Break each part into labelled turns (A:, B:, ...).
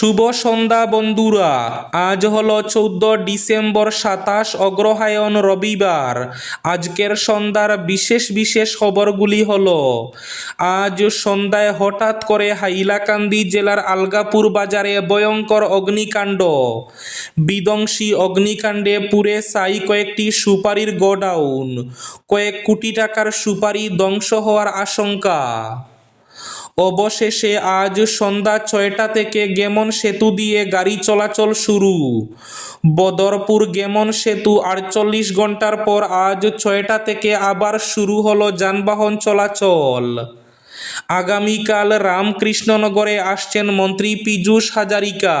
A: শুভ সন্ধ্যা, বন্ধুরা। আজ হলো চৌদ্দ ডিসেম্বর সাতাশ অগ্রহায়ণ রবিবার। আজকের সন্ধ্যার বিশেষ বিশেষ খবরগুলি হল, আজ সন্ধ্যায় হঠাৎ করে হাইলাকান্দি জেলার আলগাপুর বাজারে ভয়ঙ্কর অগ্নিকাণ্ড। বিধ্বংসী অগ্নিকাণ্ডে পুড়ে সাই কয়েকটি সুপারির গোডাউন। কয়েক কোটি টাকার সুপারি ধ্বংস হওয়ার আশঙ্কা। অবশেষে আজ সন্ধ্যা ছয়টা থেকে গেমন সেতু দিয়ে গাড়ি চলাচল শুরু। বদরপুর গেমন সেতু আটচল্লিশ ঘণ্টার পর আজ ছয়টা থেকে আবার শুরু হলো যানবাহন চলাচল। আগামীকাল রামকৃষ্ণনগরে আসছেন মন্ত্রী পীযূষ হাজারিকা।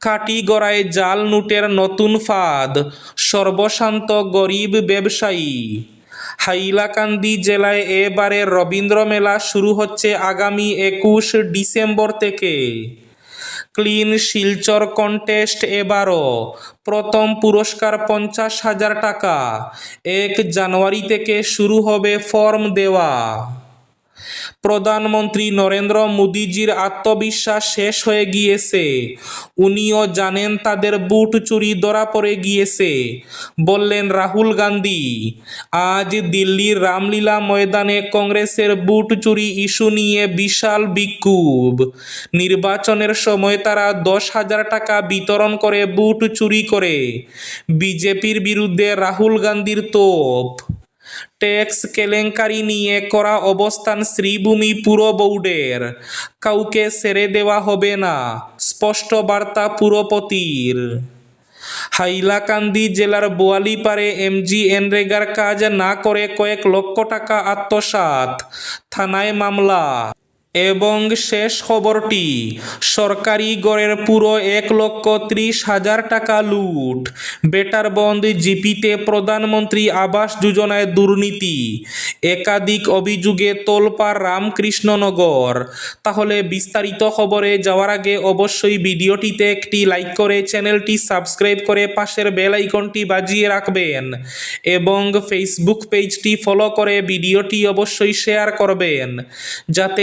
A: কাটিগড়ায় জাল নোটের নতুন ফাঁদ, সর্বশান্ত গরিব ব্যবসায়ী। হাইলাকান্দি জেলায় এবারে রবীন্দ্র মেলা শুরু হচ্ছে আগামী একুশ ডিসেম্বর থেকে। ক্লিন শিলচর কন্টেস্ট এবারও প্রথম পুরস্কার পঞ্চাশ হাজার টাকা। এক জানুয়ারি থেকে শুরু হবে ফর্ম দেওয়া। প্রধানমন্ত্রী নরেন্দ্র মোদীজির আত্মবিশ্বাস শেষ হয়ে গিয়েছে। উনিও জানেন তাদের বুট চুরি ধরা পড়ে গিয়েছে। বললেন রাহুল গান্ধী, আজ দিল্লির রামলীলা ময়দানে কংগ্রেসের বুট চুরি ইস্যু নিয়ে বিশাল বিক্ষোভ। নির্বাচনের সময় তারা দশ হাজার টাকা বিতরণ করে বুট চুরি করে। বিজেপির বিরুদ্ধে রাহুল গান্ধীর তোপ। ট্যাক্স কেলেঙ্কারি নিয়ে করা অবস্থান শ্রীভূমি পুর বোর্ডের। কাউকে সেরে দেওয়া হবে না, স্পষ্ট বার্তা পুরপতির হাইলাকান্দি জেলার বোয়ালিপাড়ে এমজি এনরেগার কাজ না করে কয়েক লক্ষ টাকা আত্মসাৎ, থানায় মামলা। এবং শেষ খবরটি, সরকারি গড়ের পুরো এক লক্ষ ত্রিশ হাজার টাকা লুট। বেটার বন্দ জিপিতে প্রধানমন্ত্রী আবাস যোজনায় দুর্নীতি। একাধিক অভিযোগে তোলপাড় রামকৃষ্ণনগর। তাহলে বিস্তারিত খবরে যাওয়ার আগে অবশ্যই ভিডিওটিতে একটি লাইক করে চ্যানেলটি সাবস্ক্রাইব করে পাশের বেল আইকনটি বাজিয়ে রাখবেন এবং ফেসবুক পেজটি ফলো করে ভিডিওটি অবশ্যই শেয়ার করবেন। যাতে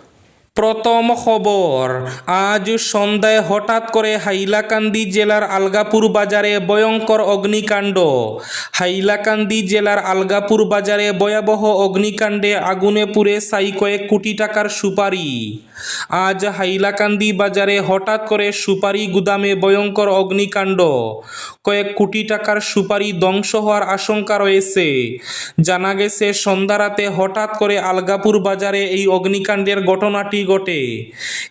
A: প্রথম খবর, আজ সন্ধ্যায় হঠাৎ করে হাইলাকান্দি জেলার আলগাপুর বাজারে ভয়ঙ্কর অগ্নিকাণ্ড। হাইলাকান্দি জেলার আলগাপুর বাজারে ভয়াবহ অগ্নিকাণ্ডে আগুনে পুড়ে ছাই কয়েক কোটি টাকার সুপারি। আজ হাইলাকান্দি বাজারে হঠাৎ করে সুপারি গুদামে ভয়ঙ্কর অগ্নিকাণ্ড। কয়েক কোটি টাকার সুপারি ধ্বংস হওয়ার আশঙ্কা রয়েছে। জানা গেছে, সন্ধ্যা রাতে হঠাৎ করে আলগাপুর বাজারে এই অগ্নিকাণ্ডের ঘটনাটি ঘটে?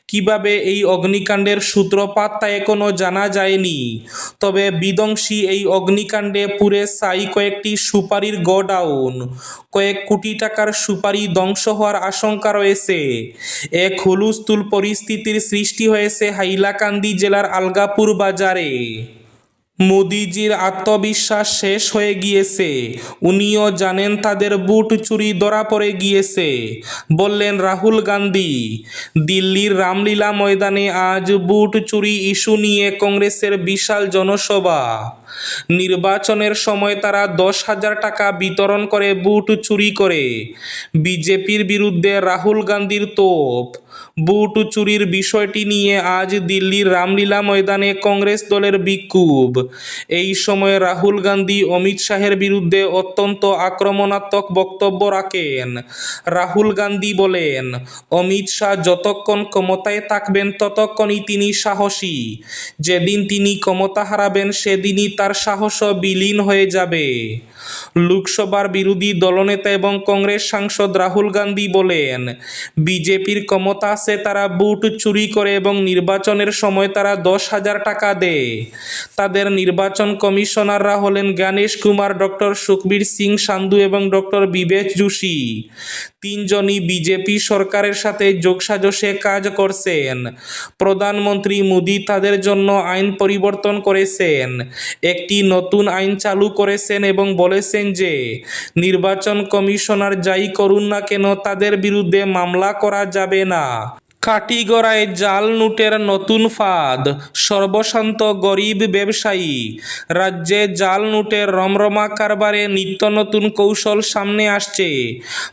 A: কীভাবে এই অগ্নিকাণ্ডের সূত্রপাত তা এখনও জানা যায়নি। তবে বিধ্বংসী এই অগ্নিকাণ্ডে পুরে সাই কয়েকটি সুপারির গোডাউন, কয়েক কোটি টাকার সুপারি ধ্বংস হওয়ার আশঙ্কা রয়েছে। এক হুলুস্থুল পরিস্থিতির সৃষ্টি হয়েছে হাইলাকান্দি জেলার আলগাপুর বাজারে। মোদিজির আত্মবিশ্বাস শেষ হয়ে গিয়েছে। উনিও জানেন তাদের বুট চুরি ধরা পড়ে গিয়েছে। বললেন রাহুল গান্ধী, দিল্লির রামলীলা ময়দানে আজ বুট চুরি ইস্যু নিয়ে কংগ্রেসের বিশাল জনসভা। নির্বাচনের সময় তারা দশ হাজার টাকা বিতরণ করে, বুট চুরি করে। বিজেপির বিরুদ্ধে রাহুল গান্ধীর তোপ। বুট চুরির বিষয়টি নিয়ে আজ দিল্লির রামলীলা ময়দানে কংগ্রেস দলের বিক্ষোভ। এই সময় রাহুল গান্ধী, অমিত শাহের বিরুদ্ধে অত্যন্ত আক্রমণাত্মক বক্তব্য রাখেন। রাহুল গান্ধী বলেন, অমিত শাহ যতক্ষণ ক্ষমতায় থাকবেন, ততক্ষণই তিনি সাহসী। যেদিন তিনি ক্ষমতা হারাবেন, সেদিনই তার সাহসও বিলীন হয়ে যাবে। লোকসভার বিরোধী দলনেতা এবং কংগ্রেস সাংসদ রাহুল গান্ধী বলেন, বিজেপির ক্ষমতা আছে, তারা বুট চুরি করে এবং নির্বাচনের সময় তারা দশ হাজার টাকা দেয়। তাদের নির্বাচন কমিশনাররা হলেন জ্ঞানেশ কুমার, ডক্টর সুখবীর সিং সান্ধু এবং ডক্টর বিবেক যোশী। তিনজনই বিজেপি সরকারের সাথে যোগসাজশে কাজ করছেন। প্রধানমন্ত্রী মোদী তাদের জন্য আইন পরিবর্তন করেছেন। একটি নতুন আইন চালু করেছেন এবং বলেছেন যে, নির্বাচন কমিশনার যাই করুন না কেন, তাদের বিরুদ্ধে মামলা করা যাবে না। কাটিগড়ায় জাল নোটের নতুন ফাঁদ। সর্বশান্ত গরিব ব্যবসায়ী। রাজ্যে জাল নোটের রমরমা কারবারে নিত্য নতুন কৌশল সামনে আসছে।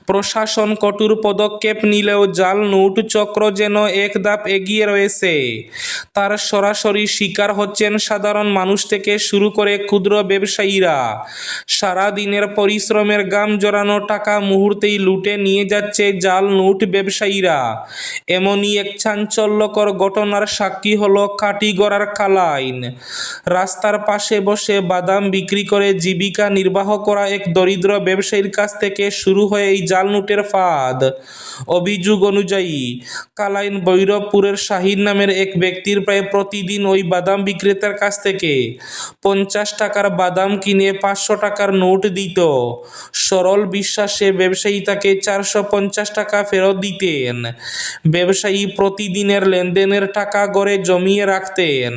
A: প্রশাসন কঠোর পদক্ষেপ নিলেও জাল নোট চক্র যেন এক ধাপ এগিয়ে রয়েছে। তার সরাসরি শিকার হচ্ছেন সাধারণ মানুষ থেকে শুরু করে ক্ষুদ্র ব্যবসায়ীরা। সারা দিনের পরিশ্রমের গাম জড়ানো টাকা মুহূর্তেই লুটে নিয়ে যাচ্ছে জাল নোট ব্যবসায়ীরা। এমনই এক চাঞ্চল্যকর ঘটনার সাক্ষী হলো কাটিগড়ার কালাইন। রাস্তার পাশে বসে বাদাম বিক্রি করে জীবিকা নির্বাহ করা এক দরিদ্র ব্যবসায়ীর কাছ থেকে শুরু হয় এই জাল নোটের ফাঁদ। অভিযোগ অনুযায়ী, কালাইন ভৈরবপুরের শাহিন নামের এক ব্যক্তির প্রায় প্রতিদিন ওই বাদাম বিক্রেতার কাছ থেকে পঞ্চাশ টাকার বাদাম কিনে পাঁচশো টাকার নোট দিত। সরল বিশ্বাসে ব্যবসায়ী তাকে চারশো পঞ্চাশ টাকা ফেরত দিতেন। ব্যবসায়ী প্রতিদিনের লেনদেনের টাকা গড়ে জমিয়ে রাখতেন।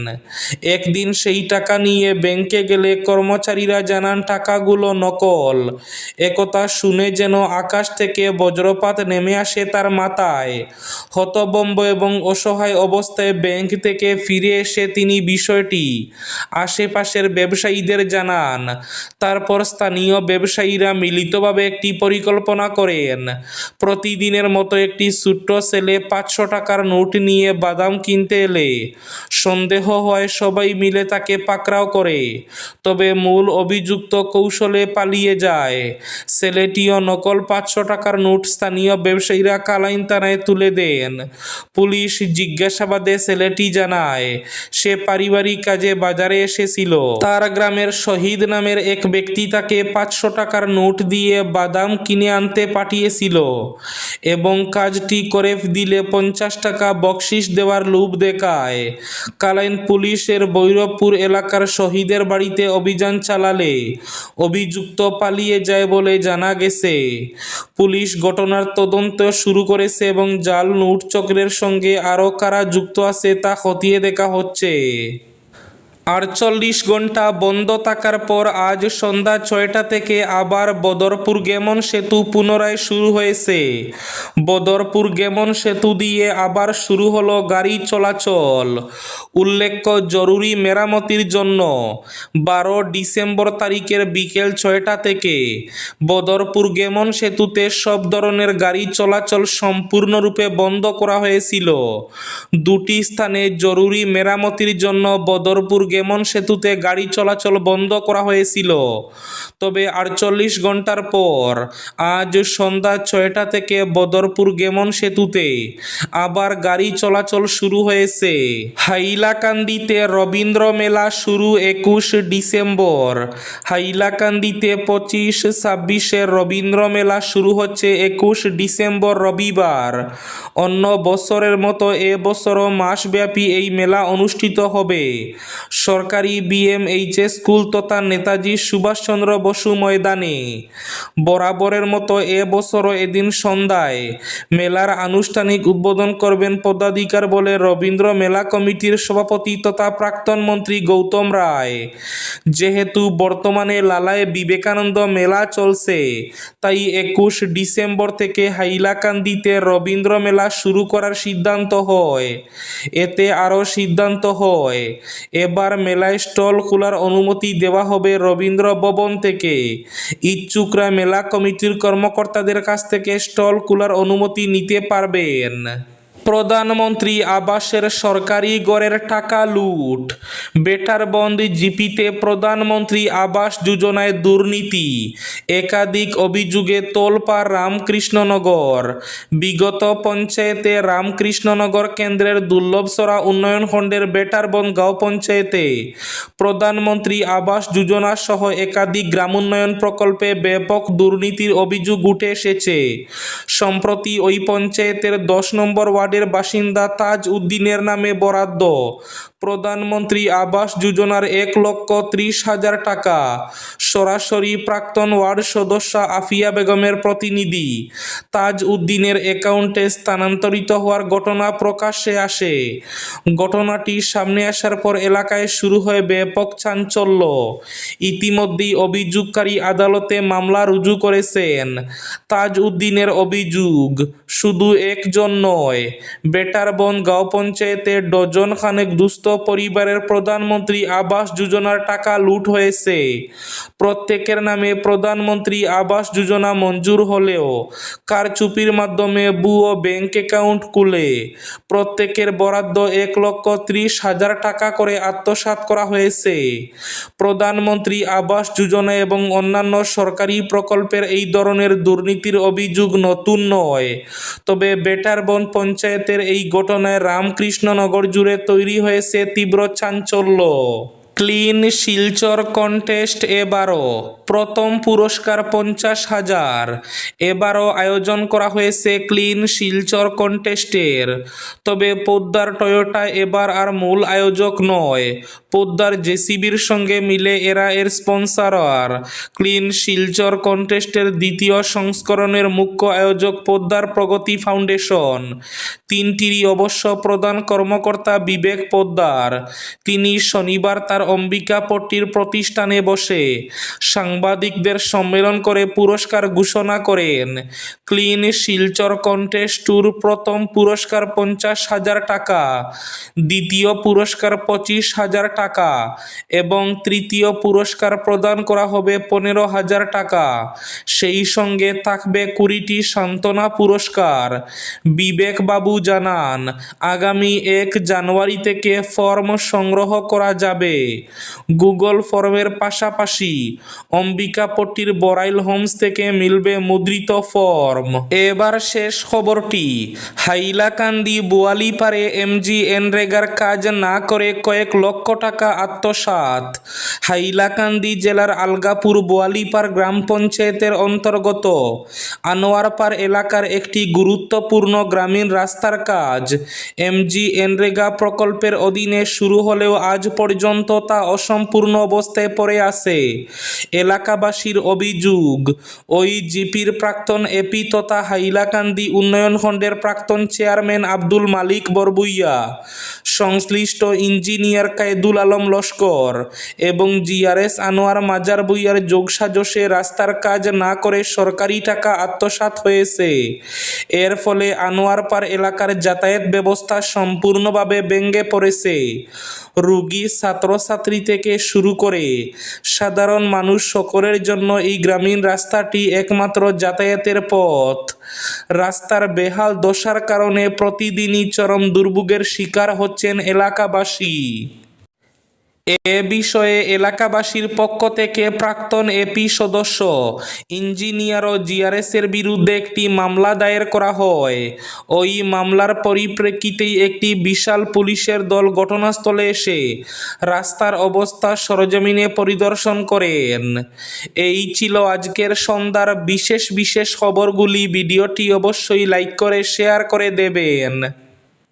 A: একদিন সেই টাকা নিয়ে ব্যাংকে গেলে কর্মচারীরা জানান, টাকাগুলো নকল। একথা শুনে যেন আকাশ থেকে বজ্রপাত নেমে আসে তার মাথায়। হতবম্ব এবং অসহায় অবস্থায় ব্যাংক থেকে ফিরে এসে তিনি বিষয়টি আশেপাশের ব্যবসায়ীদের জানান। তারপর স্থানীয় ব্যবসায়ীরা মিলিতভাবে একটি পরিকল্পনা করেন। প্রতিদিনের মতো একটি ছোট্ট ছেলে পাঁচশো টাকার নোট নিয়ে বাদাম কিনতে এলে। সন্দেহ হয় সবাই মিলে তাকে পাকড়াও করে। তবে মূল অভিযুক্ত কৌশলে পালিয়ে যায়। ছেলেটিও নকল পাঁচশো টাকার নোট স্থানীয় ব্যবসায়ীরা কালাইন থানায় তুলে দেন। পুলিশ জিজ্ঞাসাবাদে ছেলেটি জানায়, সে পারিবারিক কাজে বাজারে এসেছিল। তার গ্রামের শহীদ নামের এক ব্যক্তি তাকে পাঁচশো টাকার নোট দিয়ে বাদাম কিনে আনতে পাঠিয়েছিল এবং কাজটি করে দিলে পঞ্চাশ টাকা বকশিস দেওয়ার লোভ দেখায়। কালাইন পুলিশের ভৈরবপুর এলাকার শহীদের বাড়িতে অভিযান চালালে, অভিযুক্ত পালিয়ে যায় বলে জানা গেছে। পুলিশ ঘটনার তদন্ত শুরু করেছে এবং জাল নোট চক্রের সঙ্গে আরও কারা যুক্ত আছে তা খতিয়ে দেখা হচ্ছে। আটচল্লিশ ঘণ্টা বন্ধ থাকার পর আজ সন্ধ্যা ছয়টা থেকে আবার বদরপুর গেমন সেতু পুনরায় শুরু হয়েছে। বদরপুর গেমন সেতু দিয়ে আবার শুরু হলো গাড়ি চলাচল। উল্লেখ্য, জরুরি মেরামতির জন্য বারো ডিসেম্বর তারিখের বিকেল ছয়টা থেকে বদরপুর গেমন সেতুতে সব ধরনের গাড়ি চলাচল সম্পূর্ণরূপে বন্ধ করা হয়েছিল। দুটি স্থানে জরুরি মেরামতির জন্য বদরপুর গেমন সেতুতে গাড়ি চলাচল বন্ধ করা হয়েছিল। তবে আটচল্লিশ ঘণ্টার পর আজ সন্ধ্যা ছয়টা থেকে বদরপুর গেমন সেতুতে আবার গাড়ি চলাচল শুরু হয়েছে। হাইলাকান্দিতে রবীন্দ্র মেলা শুরু একুশ ডিসেম্বর। হাইলাকান্দিতে পঁচিশ ছাব্বিশে রবীন্দ্র মেলা শুরু হচ্ছে একুশ ডিসেম্বর রবিবার। অন্য বছরের মতো এবছরও মাসব্যাপী এই মেলা অনুষ্ঠিত হবে। সরকারি বিএমএইচএস স্কুল তথা নেতাজি সুভাষচন্দ্র বসু ময়দানে। বরাবরের মতো এ এদিন সন্ধ্যায় মেলার আনুষ্ঠানিক উদ্বোধন করবেন পদাধিকার বলে রবীন্দ্র মেলা কমিটির সভাপতি তথা প্রাক্তন মন্ত্রী গৌতম রায়। যেহেতু বর্তমানে লালায় বিবেকানন্দ মেলা চলছে, তাই একুশ ডিসেম্বর থেকে হাইলাকান্দিতে রবীন্দ্র মেলা শুরু করার সিদ্ধান্ত হয়। এতে আরও সিদ্ধান্ত হয়। এবার মেলায় স্টল খোলার অনুমতি দেওয়া হবে রবীন্দ্র ভবন থেকে। ইচ্ছুকরা মেলা কমিটির কর্মকর্তাদের কাছ থেকে স্টল খোলার অনুমতি নিতে পারবেন। প্রধানমন্ত্রী আবাসের সরকারি গড়ের টাকা লুট। বেটার বন্দ জিপিতে প্রধানমন্ত্রী আবাস যোজনায় দুর্নীতি। একাধিক অভিযোগে তোলপাড় রামকৃষ্ণনগর। বিগত পঞ্চায়েতে রামকৃষ্ণনগর কেন্দ্রের দুর্লভসরা উন্নয়ন খণ্ডের বেটারবন গাঁও পঞ্চায়েতে প্রধানমন্ত্রী আবাস যোজনা সহ একাধিক গ্রামোন্নয়ন প্রকল্পে ব্যাপক দুর্নীতির অভিযোগ উঠে এসেছে। সম্প্রতি ওই পঞ্চায়েতের দশ নম্বর ওয়ার্ডের বাসিন্দা তাজ উদ্দিনের নামে বরাদ্দ। প্রধানমন্ত্রী আবাস যোজনার এক লক্ষ ত্রিশ হাজার টাকা। সরাসরি প্রাক্তন ওয়ার্ড সদস্য আফিয়া বেগমের প্রতিনিধি। তাজ উদ্দিনের অ্যাকাউন্টে স্থানান্তরিত হওয়ার ঘটনা প্রকাশ্যে আসে। ঘটনাটি সামনে আসার পর এলাকায় শুরু হয় ব্যাপক চাঞ্চল্য। ইতিমধ্যেই অভিযোগকারী আদালতে মামলা রুজু করেছেন। তাজ উদ্দিনের অভিযোগ, শুধু একজন নয়, বেটারবন গাঁও পঞ্চায়েতের ডজন খানেক দুস্থ পরিবারের প্রধানমন্ত্রী আবাস যোজনার টাকা লুট হয়েছে। প্রত্যেকের নামে প্রধানমন্ত্রী আবাস যোজনা মঞ্জুর হলেও কারচুপির মাধ্যমে ভুয়ো ব্যাংক অ্যাকাউন্ট খুলে। প্রত্যেকের বরাদ্দ এক লক্ষ ত্রিশ হাজার টাকা করে আত্মসাৎ করা হয়েছে। প্রধানমন্ত্রী আবাস যোজনা এবং অন্যান্য সরকারি প্রকল্পের এই ধরনের দুর্নীতির অভিযোগ নতুন নয়। তবে বেটারবন পঞ্চায়েতের এই ঘটনায় রামকৃষ্ণনগর জুড়ে তৈরি হয়েছে তীব্র চাঞ্চল্য ক্লিন শিলচর কন্টেস্ট এবারও প্রথম পুরস্কার পঞ্চাশ হাজার। এবারও আয়োজন করা হয়েছে ক্লিন শিলচর কন্টেস্টের। তবে পোদ্দার টয়োটা এবার আর মূল আয়োজক নয়। পোদ্দার জেসিবির সঙ্গে মিলে এরা এর স্পন্সরার। ক্লিন শিলচর কন্টেস্টের দ্বিতীয় সংস্করণের মুখ্য আয়োজক পোদ্দার প্রগতি ফাউন্ডেশন। তিনটিরই অবশ্য প্রধান কর্মকর্তা বিবেক পোদ্দার। তিনি শনিবার তার অম্বিকাপট্টির প্রতিষ্ঠানে বসে সাংবাদিকদের সম্মেলন করে পুরস্কার ঘোষণা করেন। ক্লিন শিলচর কন্টেস্ট ট্যুর প্রথম পুরস্কার পঞ্চাশ হাজার টাকা, দ্বিতীয় পুরস্কার পঁচিশ হাজার টাকা এবং তৃতীয় পুরস্কার প্রদান করা হবে পনেরো হাজার টাকা। সেই সঙ্গে থাকবে কুড়িটি সান্ত্বনা পুরস্কার। বিবেকবাবু জানান, আগামী এক জানুয়ারি থেকে ফর্ম সংগ্রহ করা যাবে। গুগল ফর্মের পাশাপাশি অম্বিকাপট্টির বরাইল হোমস থেকে মিলবে মুদ্রিত ফর্ম। এবার শেষ খবরটি। হাইলাকান্দি বোয়ালিপাড়ে এমজি এনরেগার কাজ না করে কয়েক লক্ষ টাকা আত্মসাৎ। হাইলাকান্দি জেলার আলগাপুর বোয়ালিপাড় গ্রাম পঞ্চায়েতের অন্তর্গত। আনোয়ারপাড় এলাকার একটি গুরুত্বপূর্ণ গ্রামীণ রাস্তার কাজ। এমজি এনরেগা প্রকল্পের অধীনে শুরু হলেও আজ পর্যন্ত তা অসম্পূর্ণ অবস্থায় পড়ে আছে। এলাকাবাসীর অভিযোগ, ওই জিপির প্রাক্তন এপি তথা হাইলাকান্দি উন্নয়ন খণ্ডের প্রাক্তন চেয়ারম্যান আব্দুল মালিক বরবুইয়া। সংশ্লিষ্ট ইঞ্জিনিয়ার কায়দুল আলম লস্কর এবং জিআরএস আনোয়ার মাজার বুইয়ার যোগসাজশে রাস্তার কাজ না করে সরকারি টাকা আত্মসাৎ হয়েছে। এর ফলে আনোয়ারপাড় এলাকার যাতায়াত ব্যবস্থা সম্পূর্ণভাবে ভেঙে পড়েছে। রুগী, ছাত্রছাত্রী থেকে শুরু করে সাধারণ মানুষ সকলের জন্য এই গ্রামীণ রাস্তাটি একমাত্র যাতায়াতের পথ। রাস্তার বেহাল দশার কারণে প্রতিদিনই চরম দুর্ভোগের শিকার হচ্ছেন এলাকাবাসী। এ বিষয়ে এলাকাবাসীর পক্ষ থেকে প্রাক্তন এপি সদস্য, ইঞ্জিনিয়ার ও জিআরএসের বিরুদ্ধে একটি মামলা দায়ের করা হয়। ওই মামলার পরিপ্রেক্ষিতেই একটি বিশাল পুলিশের দল ঘটনাস্থলে এসে রাস্তার অবস্থা সরজমিনে পরিদর্শন করেন। এই ছিল আজকের সন্ধ্যার বিশেষ বিশেষ খবরগুলি। ভিডিওটি অবশ্যই লাইক করে, শেয়ার করে দেবেন।